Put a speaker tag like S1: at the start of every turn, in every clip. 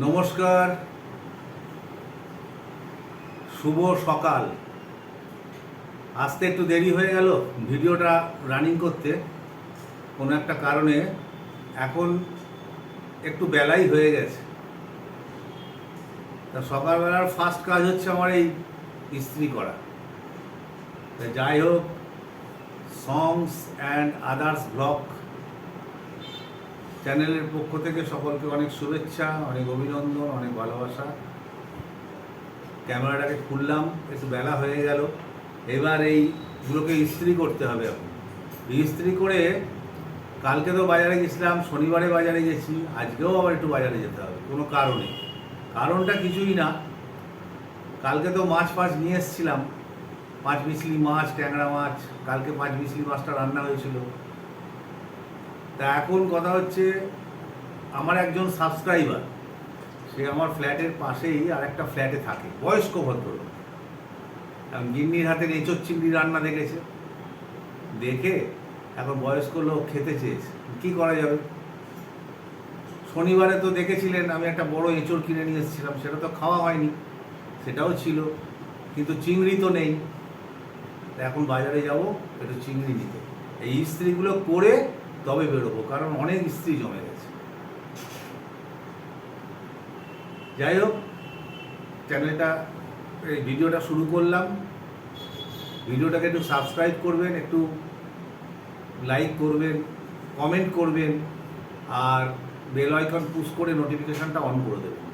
S1: নমস্কার। শুভ সকাল। আসতে একটু দেরি হয়ে গেল, ভিডিওটা রানিং করতে। কোনো একটা কারণে এখন একটু বেলাই হয়ে গেছে। তা সকালবেলার ফার্স্ট কাজ হচ্ছে আমার এই ইস্ত্রি করা। তা যাই হোক সংস অ্যান্ড আদার্স ব্লগ চ্যানেলের পক্ষ থেকে সকলকে অনেক শুভেচ্ছা, অনেক অভিনন্দন, অনেক ভালোবাসা। ক্যামেরাটাকে খুললাম, একটু বেলা হয়ে গেল। এবার এইগুলোকে ইস্ত্রি করতে হবে এখন। ইস্ত্রি করে কালকে তো বাজারে গেছিলাম, শনিবারে বাজারে গেছি, আজকেও আবার একটু বাজারে যেতে হবে, কোনো কারণে। কারণটা কিছুই না। কালকে তো মাছ ফাছ নিয়ে এসেছিলাম, পাঁচ মিশলি মাছ, ট্যাংরা মাছ, কালকে পাঁচ মিশলি মাছটা রান্না হয়েছিল। তা এখন কথা হচ্ছে, আমার একজন সাবস্ক্রাইবার সে আমার ফ্ল্যাটের পাশেই আর একটা ফ্ল্যাটে থাকে, বয়স্ক ভদ্রলোক। গিন্নির হাতে এঁচোর চিংড়ি রান্না দেখেছে। দেখে এখন বয়স্ক লোক খেতে চেয়েছে। কি করা যাবে? শনিবারে তো দেখেছিলেন, আমি একটা বড় এঁচোড় কিনে নিয়ে এসেছিলাম, সেটা তো খাওয়া হয়নি, সেটাও ছিল, কিন্তু চিংড়ি তো নেই। এখন বাজারে যাব, একটু চিংড়ি নিতে। এই ইস্ত্রিগুলো করে তবে বেরোবো, কারণ অনেক ইস্ত্রি জমে গেছে। যাই হোক, চ্যানেলটা, এই ভিডিওটা শুরু করলাম। ভিডিওটাকে একটু সাবস্ক্রাইব করবেন, একটু লাইক করবেন কমেন্ট করবেন, আর বেল আইকন পুশ করে নোটিফিকেশানটা অন করে দেবেন।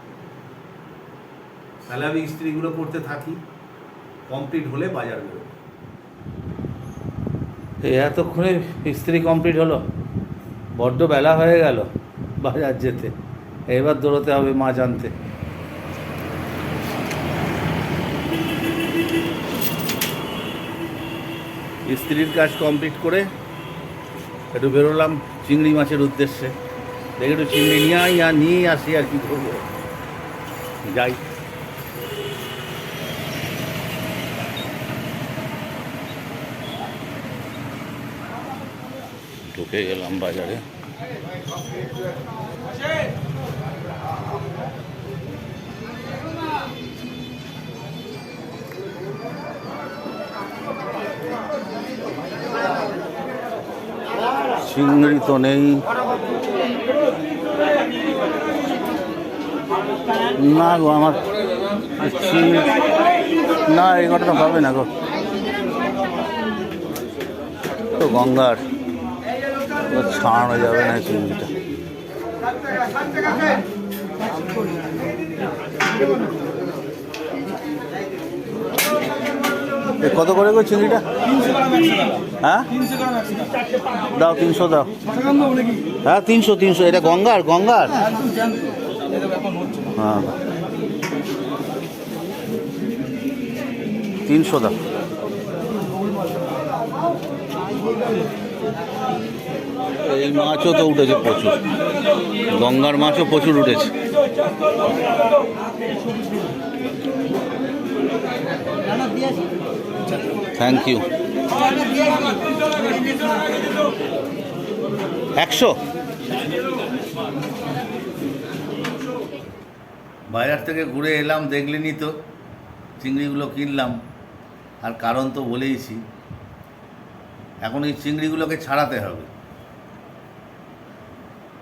S1: তাহলে আমি ইস্ত্রিগুলো করতে থাকি কমপ্লিট হলে বাজার বেরোবো।
S2: এতক্ষণে ইস্ত্রি কমপ্লিট হলো? বড্ড বেলা হয়ে গেল বাজার যেতে। এবার দৌড়তে হবে মাছ আনতে ইস্ত্রির কাজ কমপ্লিট করে একটু বেরোলাম চিংড়ি মাছের উদ্দেশ্যে। দেখে একটু চিংড়ি নিয়ে আই আর নিয়েই আসি আর কি করব যাই। ঢুকে গেলাম বাজারে। চিংড়ি তো নেই। না গো আমার না এই ঘটনা পাবে না গো। তো গঙ্গার। ছাড়ানো যাবে না চিংড়িটা কত করে গো চিংড়িটা? হ্যাঁ? দাও, তিনশো দাও। হ্যাঁ তিনশো তিনশো। এটা গঙ্গার গঙ্গার? হ্যাঁ। তিনশো দাও। এই মাছও তো উঠেছে প্রচুর। গঙ্গার মাছও প্রচুর উঠেছে। থ্যাংক ইউ একশো।
S1: বাজার থেকে ঘুরে এলাম, দেখলেনি তো। চিংড়িগুলো কিনলাম। আর কারণ তো বলেইছি, এখন এই চিংড়িগুলোকে ছাড়াতে হবে।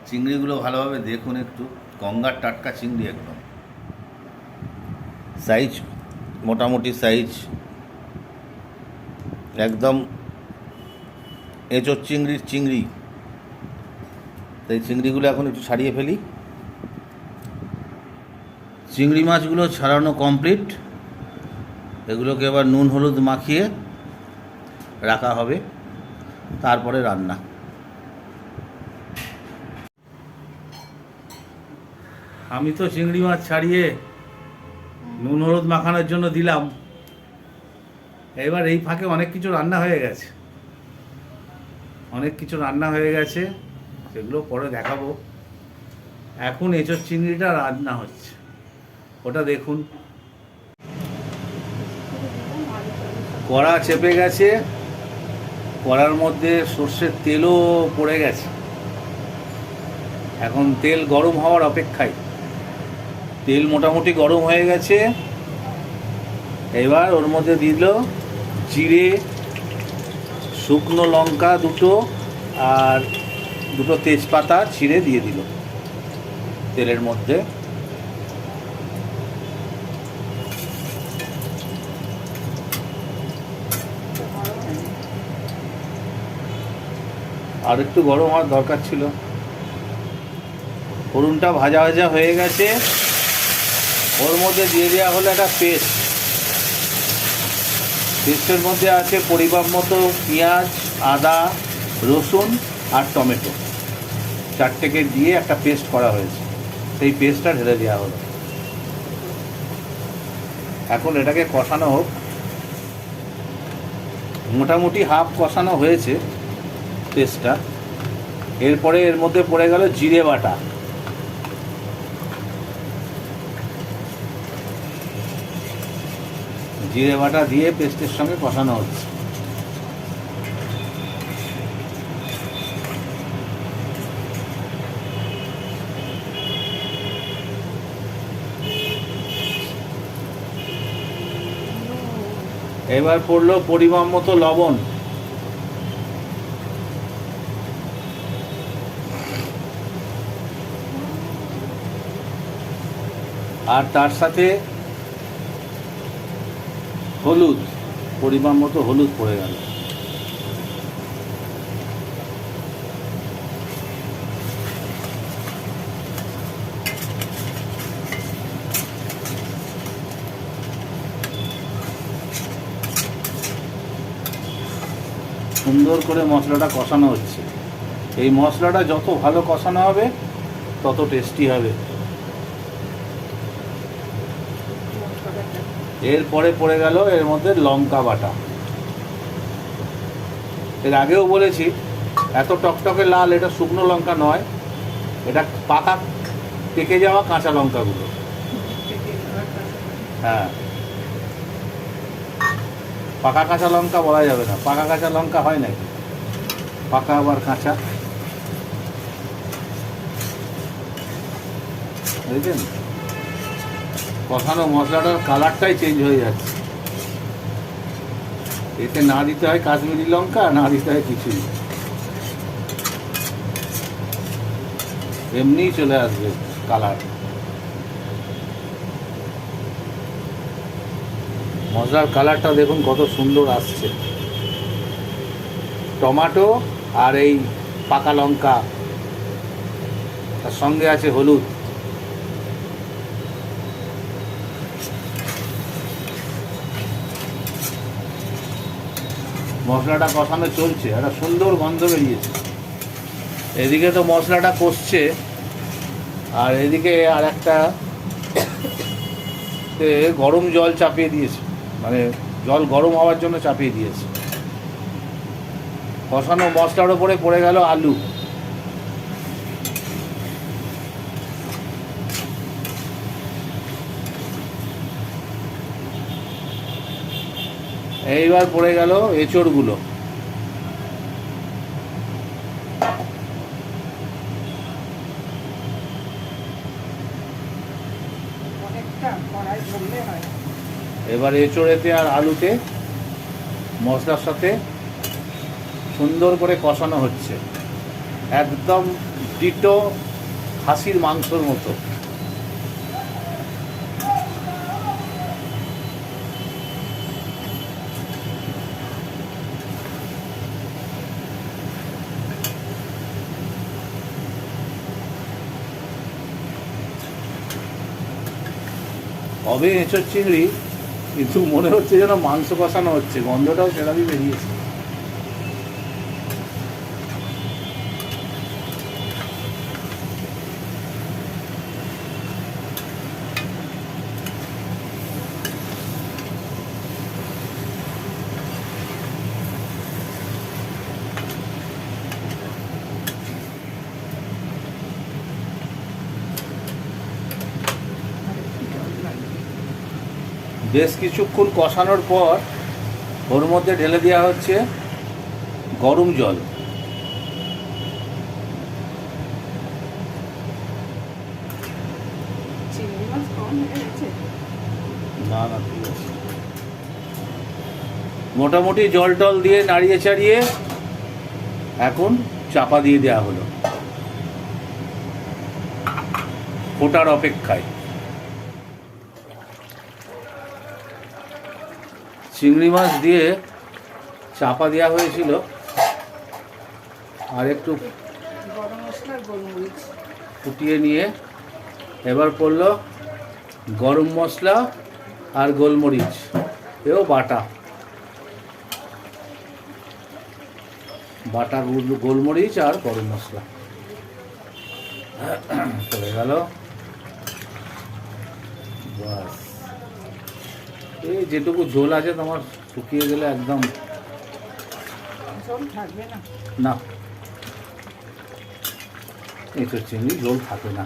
S1: চিংড়িগুলো ভালোভাবে দেখুন একটু। গঙ্গার টাটকা চিংড়ি একদম। সাইজ মোটামুটি সাইজ একদম এঁচোর চিংড়ির চিংড়ি। তাই চিংড়িগুলো এখন একটু ছাড়িয়ে ফেলি। চিংড়ি মাছগুলো ছাড়ানো কমপ্লিট এগুলোকে এবার নুন, হলুদ মাখিয়ে রাখা হবে। তারপরে রান্না। আমি তো চিংড়ি মাছ ছাড়িয়ে নুন, হলুদ মাখানোর জন্য দিলাম। এবার এই ফাঁকে অনেক কিছু রান্না হয়ে গেছে। অনেক কিছু রান্না হয়ে গেছে, সেগুলো পরে দেখাবো। এখন এঁচোর চিংড়িটা রান্না হচ্ছে। ওটা দেখুন। কড়া চেপে গেছে, কড়ার মধ্যে সর্ষের তেলও পড়ে গেছে। এখন তেল গরম হওয়ার অপেক্ষায়। তেল মোটামুটি গরম হয়ে গেছে। এবার ওর মধ্যে দিল জিরে, শুকনো লঙ্কা দুটো আর দুটো তেজপাতা ছিঁড়ে দিয়ে দিল তেলের মধ্যে। আর একটু গরম হওয়ার দরকার ছিল। ফোড়নটা ভাজা ভাজা হয়ে গেছে। ওর মধ্যে দিয়ে দেওয়া হলো একটা পেস্ট পেস্টের মধ্যে আছে পরিমাপ মতো পেঁয়াজ, আদা, রসুন আর টমেটো। চারটেকে দিয়ে একটা পেস্ট করা হয়েছে। সেই পেস্টটা ঢেলে দেওয়া হলো। এখন এটাকে কষানো হোক। মোটামুটি হাফ কষানো হয়েছে পেস্টটা এরপরে এর মধ্যে পড়ে গেল জিরে বাটা। জিরে বাটা দিয়ে পেস্টের সঙ্গে কষানো হচ্ছে। এবার পড়ল পরিমাণ মতো লবণ। আর তার সাথে হলুদ, পরিমাণ মতো হলুদ পড়ে গেল। সুন্দর করে মশলাটা কষানো হচ্ছে। এই মশলাটা যত ভালো কষানো হবে, তত টেস্টি হবে। এরপরে পড়ে গেল এর মধ্যে লঙ্কা বাটা। এর আগেও বলেছি, এত টকটকে লাল, এটা শুকনো লঙ্কা নয়, এটা পাকা, পেকে যাওয়া কাঁচা লঙ্কাগুলো। হ্যাঁ। পাকা কাঁচা লঙ্কা বলা যাবে না, পাকা কাঁচা লঙ্কা হয় নাকি? পাকা আবার কাঁচা। বুঝলেন কষানো মশলাটার কালারটাই চেঞ্জ হয়ে যাচ্ছে। এতে না দিতে হয় কাশ্মীরি লঙ্কা, না দিতে হয় কিছুই এমনিই চলে আসবে কালার। মশলার কালারটা দেখুন কত সুন্দর আসছে। টমাটো আর এই পাকা লঙ্কা, তার সঙ্গে আছে হলুদ। মশলাটা কষানো চলছে, একটা সুন্দর গন্ধ বেরিয়েছে। এদিকে তো মশলাটা কষছে, আর এদিকে আর একটা গরম জল চাপিয়ে দিয়েছে মানে জল গরম হওয়ার জন্য চাপিয়ে দিয়েছে। কষানো মশলার ওপরে পড়ে গেল আলু। এইবার পড়ে গেল এঁচড়গুলো। এবার এঁচড়েতে আর আলুতে মশলার সাথে সুন্দর করে কষানো হচ্ছে। একদম ডিটো খাসির মাংসর মতো। হবে এঁচোর চিংড়ি কিন্তু মনে হচ্ছে যেন মাংস কষানো হচ্ছে গন্ধটাও সেরকমই বেরিয়েছে। বেশ কিছুক্ষণ কষানোর পর ওর মধ্যে ঢেলে দেওয়া হচ্ছে গরম জল। না না ঠিক আছে। মোটামুটি জল টল দিয়ে নাড়িয়ে চাড়িয়ে এখন চাপা দিয়ে দেওয়া হলো। ফোটার অপেক্ষায়। চিংড়ি মাছ দিয়ে চাপা দেওয়া হয়েছিল। আর একটু ফুটিয়ে নিয়ে এবার পড়ল গরম মশলা আর গোলমরিচ এও বাটা। বাটা গোলমরিচ আর গরম মশলা। চলে গেল। বাস। এই যেটুকু ঝোল আছে তোমার শুকিয়ে গেলে একদম
S3: না।
S1: এঁচোর চিংড়ি জল থাকে না।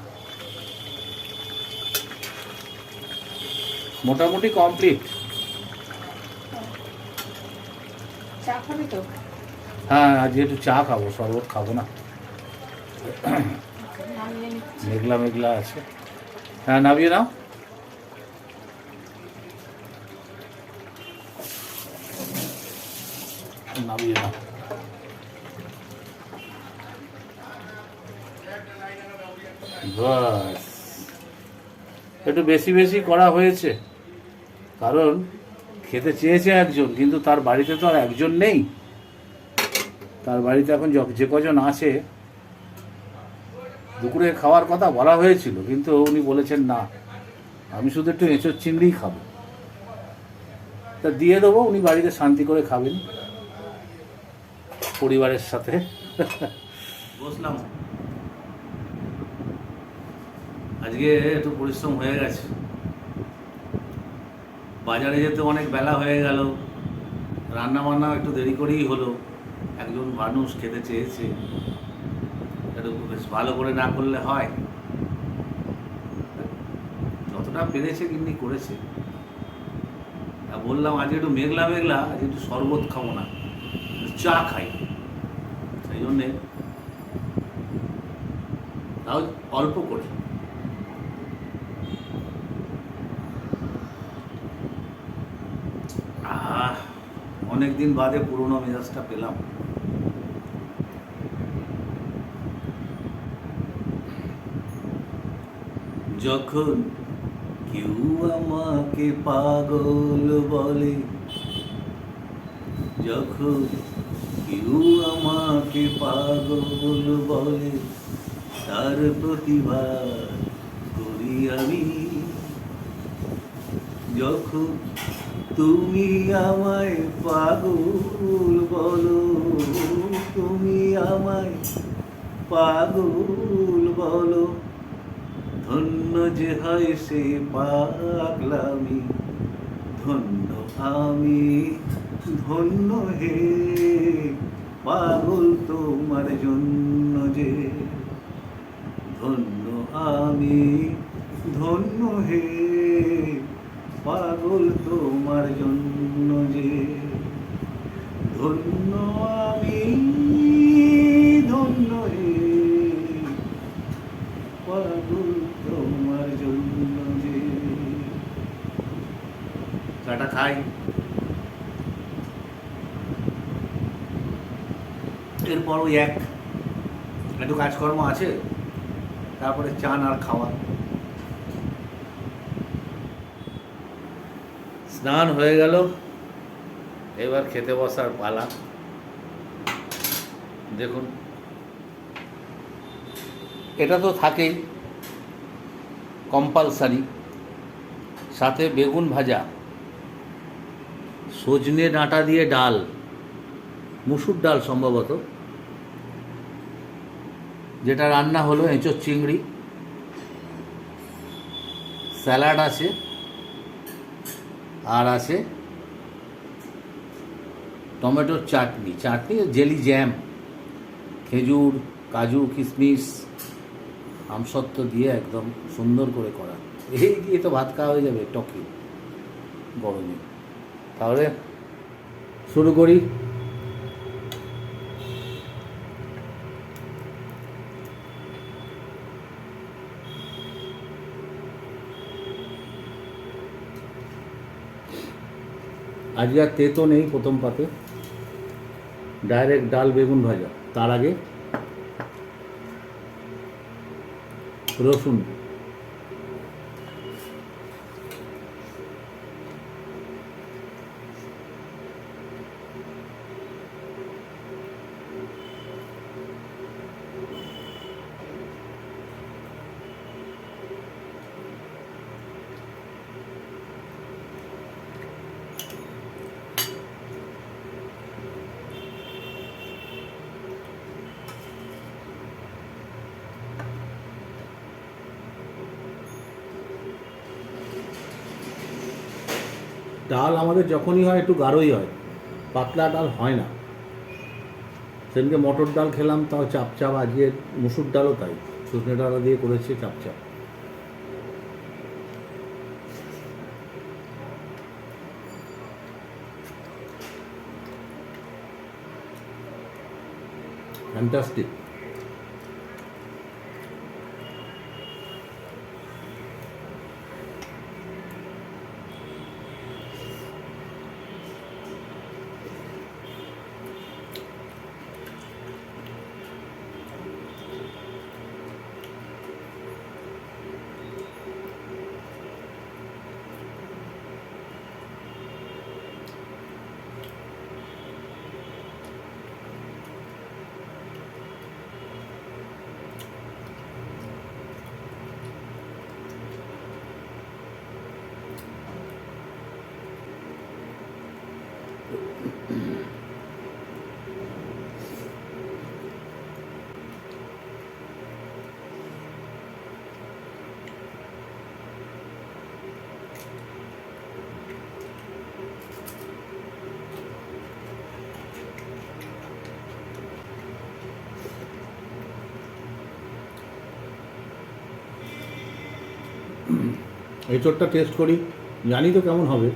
S1: মোটামুটি কমপ্লিট
S3: তো?
S1: হ্যাঁ আজ একটু চা খাব শরবত খাব না। মেঘলা মেঘলা আছে। হ্যাঁ নামিয়ে নাও নামিয়ে নাও একটু বেশি বেশি করা হয়েছে। কারণ খেতে চেয়েছে একজন, কিন্তু তার বাড়িতে তো আর একজন নেই। তার বাড়িতে এখন যে কজন আছে, দুপুরে খাওয়ার কথা বলা হয়েছিল, কিন্তু উনি বলেছেন না, আমি শুধু একটু এঁচোর চিংড়িই খাব। তা দিয়ে দেবো, উনি বাড়িতে শান্তি করে খাবেন। পরিবারের সাথে।
S2: বসলাম। আজকে একটু পরিশ্রম হয়ে গেছে। বাজারে যেতে অনেক বেলা হয়ে গেল। রান্না বান্না একটু দেরি করেই হলো। একজন মানুষ খেতে চেয়েছে। একটু বেশ ভালো করে না করলে হয়। যতটা পেরেছে কিন্তু করেছে। বললাম, আজকে একটু মেঘলা মেঘলা, আজকে একটু শরবত খাব না। চা খাই। সেই জন্যে তাও অল্প করে। অনেক দিন বাদে পুরোনো মেজাজটা পেলাম। যখন কেউ আমাকে পাগল বলে, যখন কেউ আমাকে পাগল বলে, তার প্রতিবাদ করি আমি। যখন তুমি আমায় পাগল বলো, তুমি আমায় পাগল বলো। ধন্য যে হয় সে পাগলামি, ধন্য আমি ধন্য হে। পাগল তোমার জন্য যে, ধন্য আমি ধন্য হে। পাগল তোমার জন্য যে ধন্য আমি, ধন্য হে। পাগল তোমার জন্য যে চাটা খাই। এরপর ওই এক, একটু কাজকর্ম আছে, তারপরে চান আর খাওয়া।
S1: স্নান হয়ে গেল। এবার খেতে বসার পালা। দেখুন। এটা তো থাকেই। কম্পালসারি। সাথে বেগুন ভাজা। সজনে ডাঁটা দিয়ে ডাল। মুসুর ডাল সম্ভবত। যেটা রান্না হলো এঁচোর চিংড়ি। স্যালাড আছে। আর আছে টমেটোর চাটনি চাটনি জেলি জ্যাম খেজুর, কাজু, কিশমিশ, আমসত্ব দিয়ে একদম সুন্দর করে করা। এই দিয়ে তো ভাত খাওয়া হয়ে যাবে টকি গরমে। তাহলে শুরু করি। আজকে আর তেতো নেই প্রথম পাতে। ডাইরেক্ট ডাল বেগুন ভাজা। তার আগে রসুন। ডাল আমাদের যখনই হয় একটু গাঢ়ই হয়, পাতলা ডাল হয় না। সেদিনকে মটর ডাল খেলাম, তাও চাপচাপ, আজকে মুসুর ডালও তাই, সজনে ডালা দিয়ে করেছে চাপচাপ। ফ্যান্টাস্টিক এঁচোড়টা টেস্ট করি জানি তো কেমন হবে।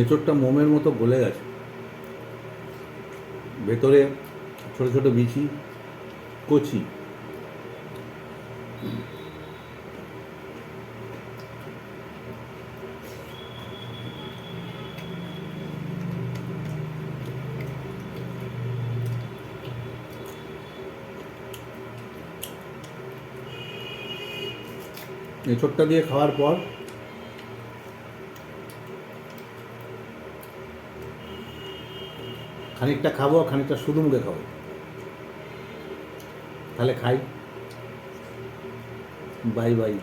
S1: এঁচোড়টা মোমের মতো গলে গেছে। ভেতরে ছোট ছোট বিচি কচি। এঁচোড়টা দিয়ে খাওয়ার পর খানিকটা খাব আর খানিকটা শুধু মুখে খাব। তাহলে খাই। Bye bye